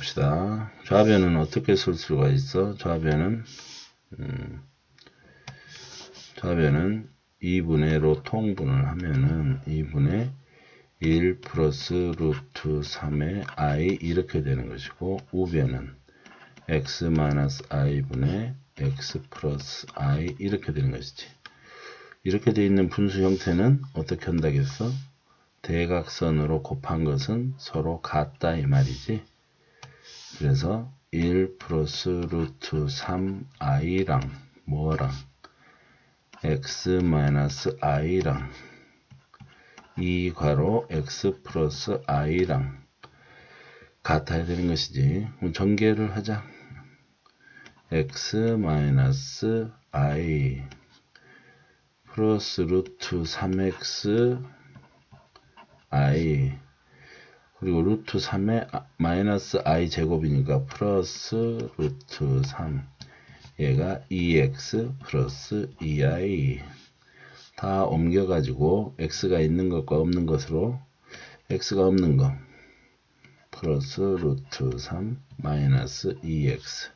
봅시다. 좌변은 어떻게 쓸 수가 있어? 좌변은 음, 좌변은 2분의 로 통분을 하면은 2분의 1 플러스 루트 3의 i 이렇게 되는 것이고 우변은 x 마이너스 i분의 x 플러스 i 이렇게 되는 것이지. 이렇게 되어 있는 분수 형태는 어떻게 한다겠어? 대각선으로 곱한 것은 서로 같다 이 말이지. 그래서 1 플러스 루트 3i랑 뭐랑 x 마이너스 i랑 2 괄호 x 플러스 i랑 같아야 되는 것이지. 전개를 하자. x 마이너스 i 플러스 루트 3x i 그리고 루트 3의 마이너스 i 제곱이니까 플러스 루트 3 얘가 2x 플러스 2i 다 옮겨 가지고 x가 있는 것과 없는 것으로 x가 없는 거. 플러스 루트 3 마이너스 2x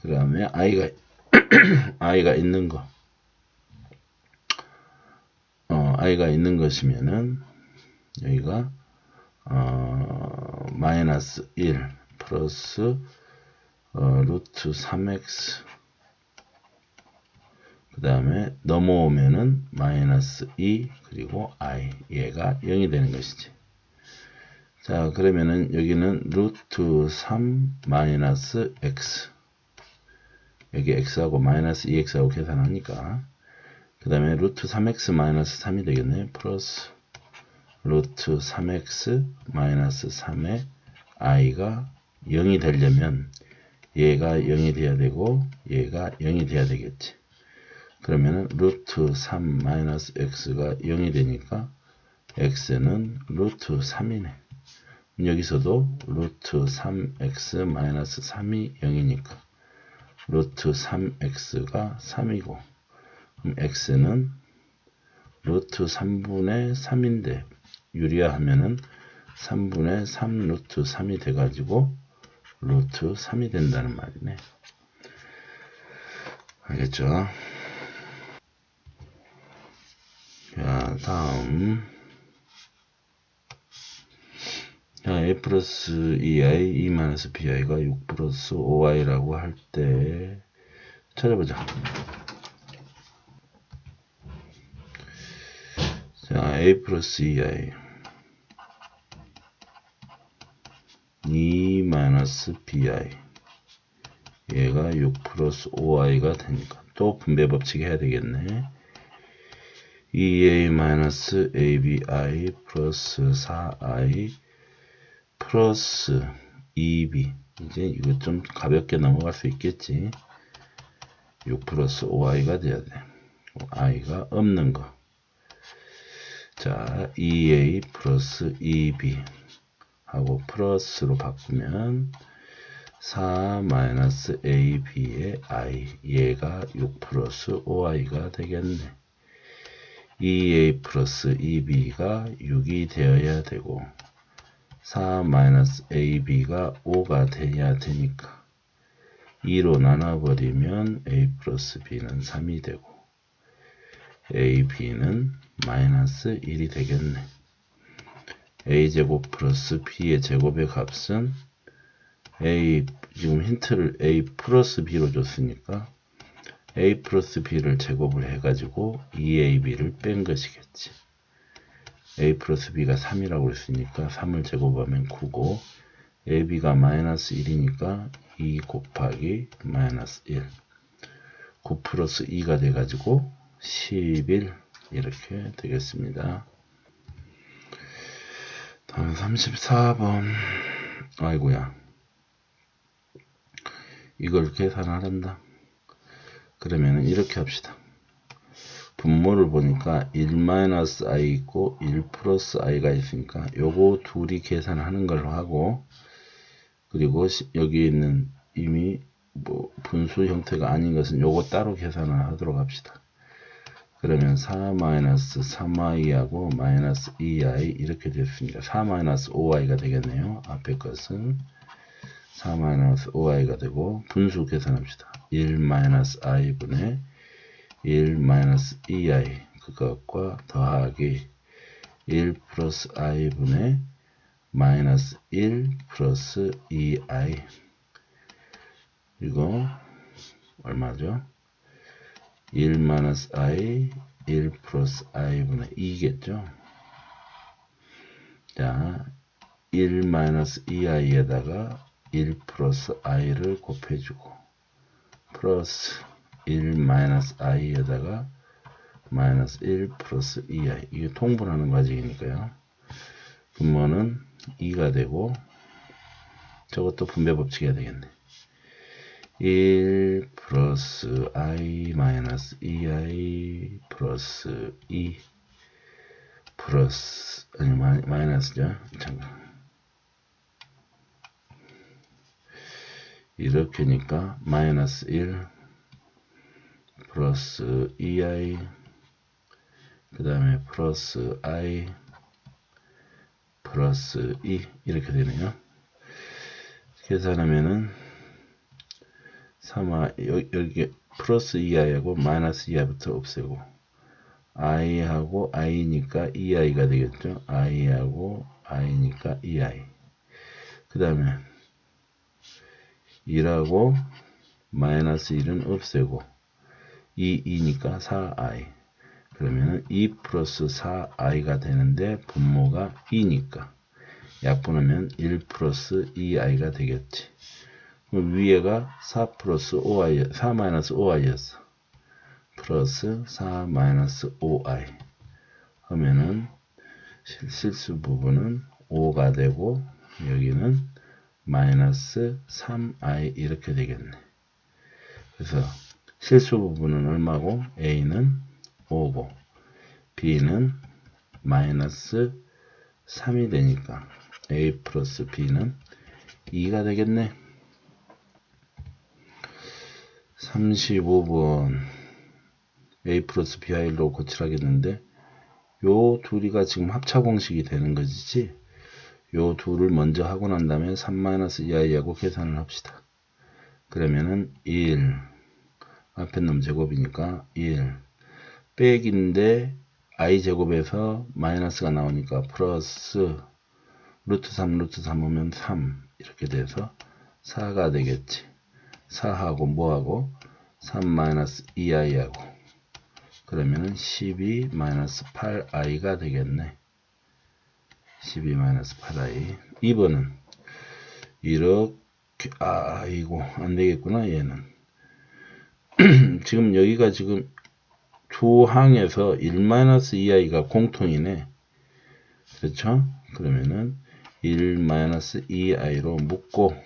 그 다음에 i가 i가 있는 거. 어, i가 있는 것이면은 여기가 어, 마이너스 1 플러스 어, 루트 3x 그 다음에 넘어오면은 마이너스 2 그리고 i 얘가 0이 되는 것이지. 자 그러면은 여기는 루트 3 마이너스 x 여기 x하고 마이너스 2x하고 계산하니까. 그 다음에 루트 3x 마이너스 3이 되겠네. 플러스 루트 3x 마이너스 3의 i가 0이 되려면 얘가 0이 돼야 되고 얘가 0이 돼야 되겠지. 그러면 루트 3 마이너스 x가 0이 되니까 x는 루트 3이네. 여기서도 루트 3x 마이너스 3이 0이니까 루트 3x가 3이고 그럼 x는 루트 3분의 3인데 유리화 하면은 3분의 3 루트 3이 돼가지고 루트 3이 된다는 말이네. 알겠죠? 자, 다음. 자, a 플러스 2i, 2 마이너스 bi가 6 플러스 5i라고 할 때, 찾아보자. 자, a 플러스 2i. 2 마이너스 bi 얘가 6 플러스 5i가 되니까 또 분배 법칙 해야 되겠네. 2a 마이너스 abi 플러스 4i 플러스 2b 이제 이거 좀 가볍게 넘어갈 수 있겠지? 6 플러스 5i가 돼야 돼. I가 없는 거. 자, 2a 플러스 2b 하고 플러스로 바꾸면 4 마이너스 ab의 i 얘가 6 플러스 5i가 되겠네. 2a 플러스 2b가 6이 되어야 되고 4 마이너스 ab가 5가 되어야 되니까 2로 나눠버리면 a 플러스 b는 3이 되고 ab는 마이너스 1이 되겠네. A제곱 플러스 b의 제곱의 값은 a 지금 힌트를 a 플러스 b로 줬으니까 a 플러스 b를 제곱을 해가지고 2ab를 뺀 것이겠지. a 플러스 b가 3이라고 했으니까 3을 제곱하면 9고 ab가 마이너스 1이니까 2 곱하기 마이너스 1 9 플러스 2가 돼가지고 11 이렇게 되겠습니다. 다음 34번. 아이고야. 이걸 계산하란다. 그러면 이렇게 합시다. 분모를 보니까 1-i 있고 1 플러스 i가 있으니까 요거 둘이 계산하는 걸로 하고 그리고 여기 있는 이미 뭐 분수 형태가 아닌 것은 요거 따로 계산을 하도록 합시다 그러면 4 마이너스 3i하고 마이너스 2i 이렇게 됐습니다. 4 마이너스 5i가 되겠네요. 앞에 것은 4 마이너스 5i가 되고 분수 계산합시다. 1 마이너스 i분의 1 마이너스 2i 그것과 더하기 1 플러스 i분의 마이너스 1 플러스 2i 이거 얼마죠? 1 마이너스 i 1 플러스 i분의 2겠죠? 자, 1 마이너스 2i에다가 1 플러스 i를 곱해주고 플러스 1 마이너스 i에다가 마이너스 1 플러스 2i 이게 통분하는 과정이니까요. 분모는 2가 되고 저것도 분배 법칙이 되겠네. 1 플러스 i 마이너스 2i 플러스 2 플러스 아니 마이너스죠. 잠깐. 이렇게니까 마이너스 1 플러스 2i 그 다음에 플러스 i 플러스 2 이렇게 되네요. 계산하면은 3i 여기 플러스 2i하고 마이너스 2i부터 없애고 i하고 i니까 2i가 되겠죠. i하고 i니까 2i 그 다음에 2하고 마이너스 1은 없애고 2, 2니까 4i 그러면 2 플러스 4i가 되는데 분모가 2니까 약분하면 1 플러스 2i가 되겠지. 위에가 4 플러스 5i, 4 마이너스 5i였어. 플러스 4 마이너스 5i 하면은 실수 부분은 5가 되고 여기는 마이너스 3i 이렇게 되겠네. 그래서 실수 부분은 얼마고 a는 5고 b는 마이너스 3이 되니까 a 플러스 b는 2가 되겠네. 35번 a 플러스 bi로 고칠하겠는데 요 둘이가 지금 합차 공식이 되는 것이지 요 둘을 먼저 하고 난 다음에 3-2i하고 계산을 합시다. 그러면은 1 앞에 놈 제곱이니까 1 빼기인데 i 제곱에서 마이너스가 나오니까 플러스 루트 3 루트 3 오면 3 이렇게 돼서 4가 되겠지. 4하고 뭐하고? 3 마이너스 2i하고. 그러면은 12 마이너스 8i가 되겠네. 12 마이너스 8i 2번은 이렇게 아이고 안되겠구나 얘는. 지금 여기가 지금 조항에서 1 마이너스 2i가 공통이네. 그렇죠? 그러면은 1 마이너스 2i로 묶고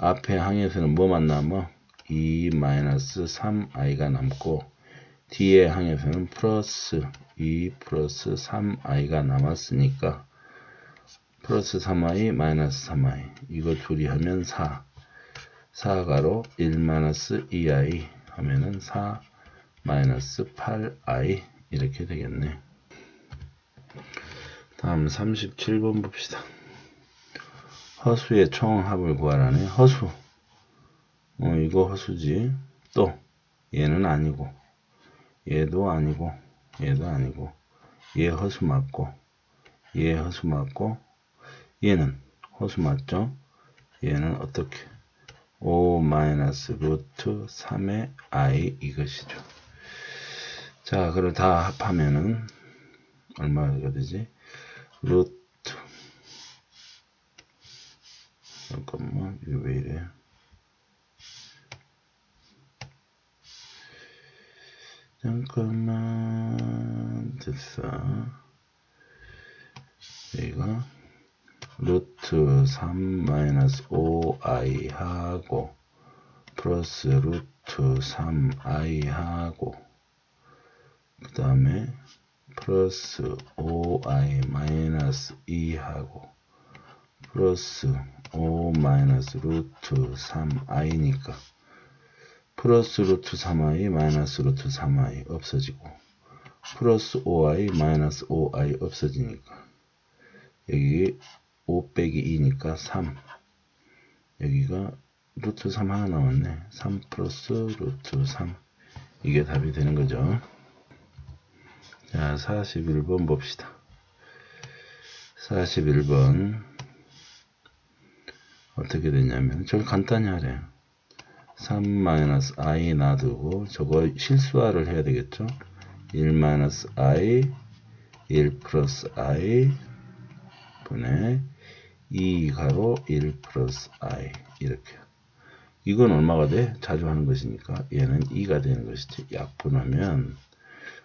앞에 항에서는 뭐만 남아 2 마이너스 3i가 남고 뒤에 항에서는 플러스 2 플러스 3i가 남았으니까 플러스 3i 마이너스 3i 이거 둘이 하면 4 4가로 1 마이너스 2i 하면은 4 마이너스 8i 이렇게 되겠네. 다음 37번 봅시다 허수의 총합을 구하라네. 허수. 어 이거 허수지. 또 얘는 아니고. 얘도 아니고. 얘도 아니고. 얘 허수 맞고. 얘 허수 맞고. 얘는 허수 맞죠? 얘는 어떻게? 5 마이너스 루트 3의 i 이것이죠. 자 그걸 다 합하면은 얼마가 되지? 루트 잠깐만 이게 왜 이래? 잠깐만 됐어. 여기가 루트 3 마이너스 5i 하고 플러스 루트 3i 하고 그 다음에 플러스 5i 마이너스 2 하고 플러스 5 마이너스 루트 3i니까 플러스 루트 3i 마이너스 루트 3i 없어지고 플러스 5i 마이너스 5i 없어지니까 여기 5 빼기 2니까 3 여기가 루트 3 하나 남았네. 3 플러스 루트 3. 이게 답이 되는 거죠. 자, 41번 봅시다. 41번. 어떻게 되냐면, 저걸 간단히 하래요. 3-i 놔두고, 저거 실수화를 해야 되겠죠? 1-i, 1 플러스 i, 분의 2 가로 1 플러스 i. 이렇게. 이건 얼마가 돼? 자주 하는 것이니까 얘는 2가 되는 것이지. 약분하면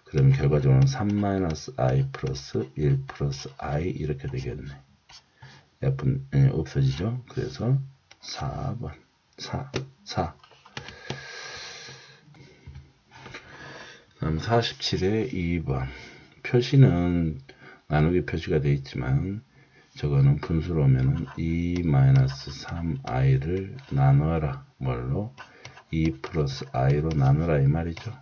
그럼 결과적으로는 3-i 플러스 1 플러스 i 이렇게 되겠네. 약분 예, 없어지죠. 그래서 4번 4 4 다음 47에 2번 표시는 나누기 표시가 되어 있지만 저거는 분수로 오면은 2-3i를 나누어라. 뭘로? 2 플러스 i로 나누라 이 말이죠.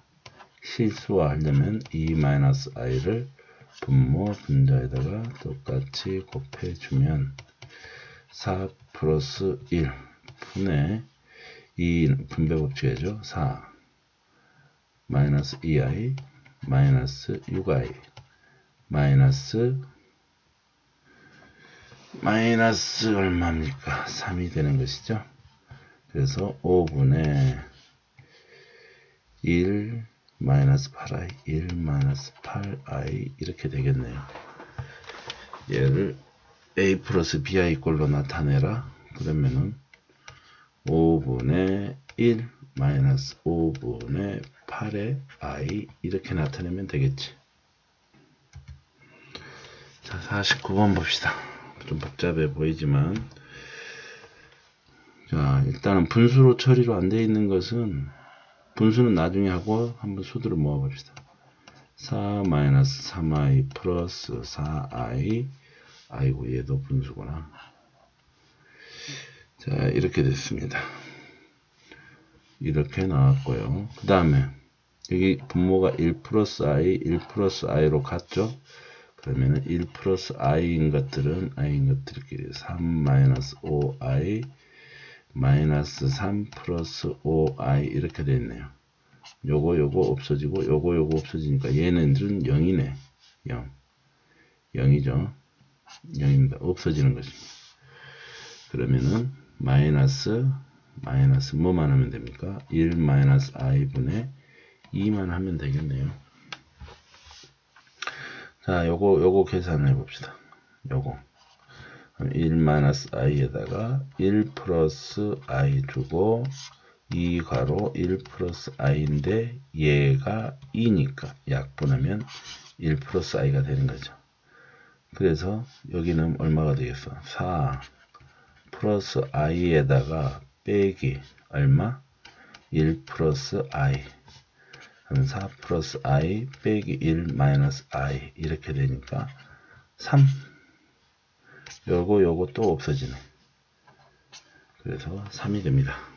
실수화 하려면 2-i를 분모 분자에다가 똑같이 곱해주면 4 플러스 1 분의 2 분배 법칙이죠. 4 마이너스 2i 마이너스 6i 마이너스 마이너스 얼마입니까? 3이 되는 것이죠. 그래서 5분의 1 마이너스 8i 1 마이너스 8i 이렇게 되겠네요. 얘를 a 플러스 bi 꼴로 나타내라. 그러면은 5분의 1 마이너스 5분의 8의 i 이렇게 나타내면 되겠지. 자, 49번 봅시다. 좀 복잡해 보이지만 자 일단은 분수로 처리로 안 되어 있는 것은 분수는 나중에 하고 한번 수두를 모아 봅시다 4-3i 플러스 4i 아이고 얘도 분수구나 자 이렇게 됐습니다 이렇게 나왔고요 그 다음에 여기 분모가 1 플러스 i 1 플러스 i로 갔죠 그러면 1 플러스 i인 것들은 i인 것들끼리 3 마이너스 5i 마이너스 3 플러스 5i 이렇게 되어 있네요. 요거 요거 없어지고 요거 요거 없어지니까 얘네들은 0이네. 0. 0이죠. 0입니다. 없어지는 것입니다. 그러면은 마이너스 마이너스 뭐만 하면 됩니까? 1 마이너스 i분의 2만 하면 되겠네요. 자, 요거, 요거 계산해 봅시다. 요거. 1-i에다가 1 플러스 i 주고 2 가로 1 플러스 i인데 얘가 2니까 약분하면 1 플러스 i가 되는 거죠. 그래서 여기는 얼마가 되겠어? 4 플러스 i에다가 빼기 얼마? 1 플러스 i. 그럼 4 플러스 i 빼기 1 마이너스 i. 이렇게 되니까 3 요거 요거 또 없어지네. 그래서 3이 됩니다